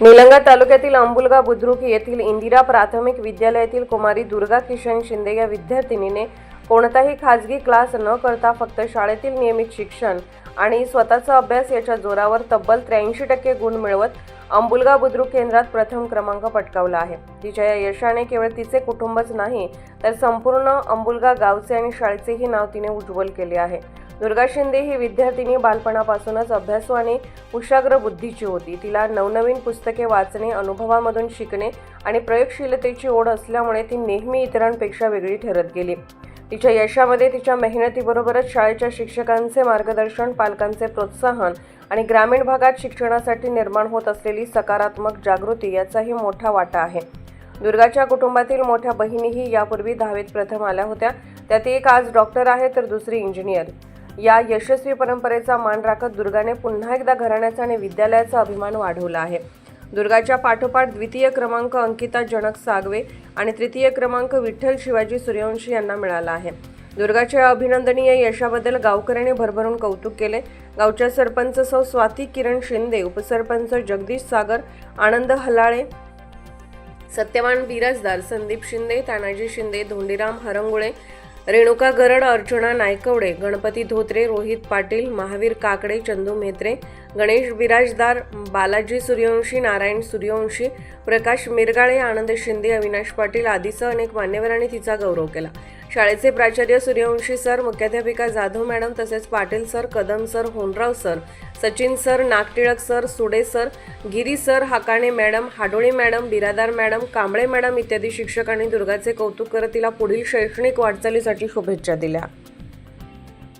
निलंगा तालुक्यातील अंबुलगा बुद्रुक येथील इंदिरा प्राथमिक विद्यालयातील कुमारी दुर्गा किशन शिंदे या विद्यार्थिनीने कोणताही खाजगी क्लास न करता फक्त शाळेतील नियमित शिक्षण आणि स्वतःचा अभ्यास याच्या जोरावर तब्बल त्र्याऐंशी टक्के गुण मिळवत अंबुलगा बुद्रुक केंद्रात प्रथम क्रमांक पटकावला आहे. तिच्या या यशाने केवळ तिचे कुटुंबच नाही तर संपूर्ण अंबुलगा गावचे आणि शाळेचेही नाव तिने उज्ज्वल केले आहे. दुर्गा शिंदे ही विद्यार्थिनी बालपणापासूनच अभ्यासू आणि कुशाग्र बुद्धीची होती. तिला नवनवीन पुस्तके वाचणे अनुभवामधून शिकणे आणि प्रयोगशीलतेची ओढ असल्यामुळे ती नेहमी इतरांपेक्षा वेगळी ठरत गेली. तिच्या यशामध्ये तिच्या मेहनतीबरोबरच शाळेच्या शिक्षकांचे मार्गदर्शन पालकांचे प्रोत्साहन आणि ग्रामीण भागात शिक्षणासाठी निर्माण होत असलेली सकारात्मक जागृती याचाही मोठा वाटा आहे. दुर्गाच्या कुटुंबातील मोठ्या बहिणीही यापूर्वी दहावीत प्रथम आल्या होत्या. त्यात एक आज डॉक्टर आहे तर दुसरी इंजिनियर. या यशस्वी परंपरेचा मान राखत दुर्गाने पुन्हा एकदा घराण्याचा आणि विद्यालयाचा अभिमान वाढवला आहे. दुर्गाच्या पाठोपाठ द्वितीय क्रमांक अंकिता जनक सागवे आणि तृतीय क्रमांक विठ्ठल शिवाजी सूर्यवंशी यांना मिळाला आहे. दुर्गाच्या या अभिनंदनीय यशाबद्दल गावकऱ्यांनी भरभरून कौतुक केले. गावच्या सरपंच सौ स्वाती किरण शिंदे उपसरपंच जगदीश सागर आनंद हलाळे सत्यवान बिराजदार संदीप शिंदे तानाजी शिंदे धोंडीराम हरंगुळे रेणुका गरड अर्चना नायकवडे गणपती धोत्रे रोहित पाटील महावीर काकडे चंदू म्हेत्रे गणेश बिराजदार बालाजी सूर्यवंशी नारायण सूर्यवंशी प्रकाश मिरगाळे आनंद शिंदे अविनाश पाटील आदीसह अनेक मान्यवरांनी तिचा गौरव केला. शाळेचे प्राचार्य सूर्यवंशी सर मुख्याध्यापिका जाधव मॅडम तसेच Patil sir Kadam sir Honrao sir Sachin sir Nagtilak sir Sude sir Giri sir Hakane madam Hadoli madam Biradar madam Kamble madam इत्यादी शिक्षकांनी दुर्गाचे कौतुक करत तिला पुढील शैक्षणिक वाटचालीसाठी शुभेच्छा दिल्या.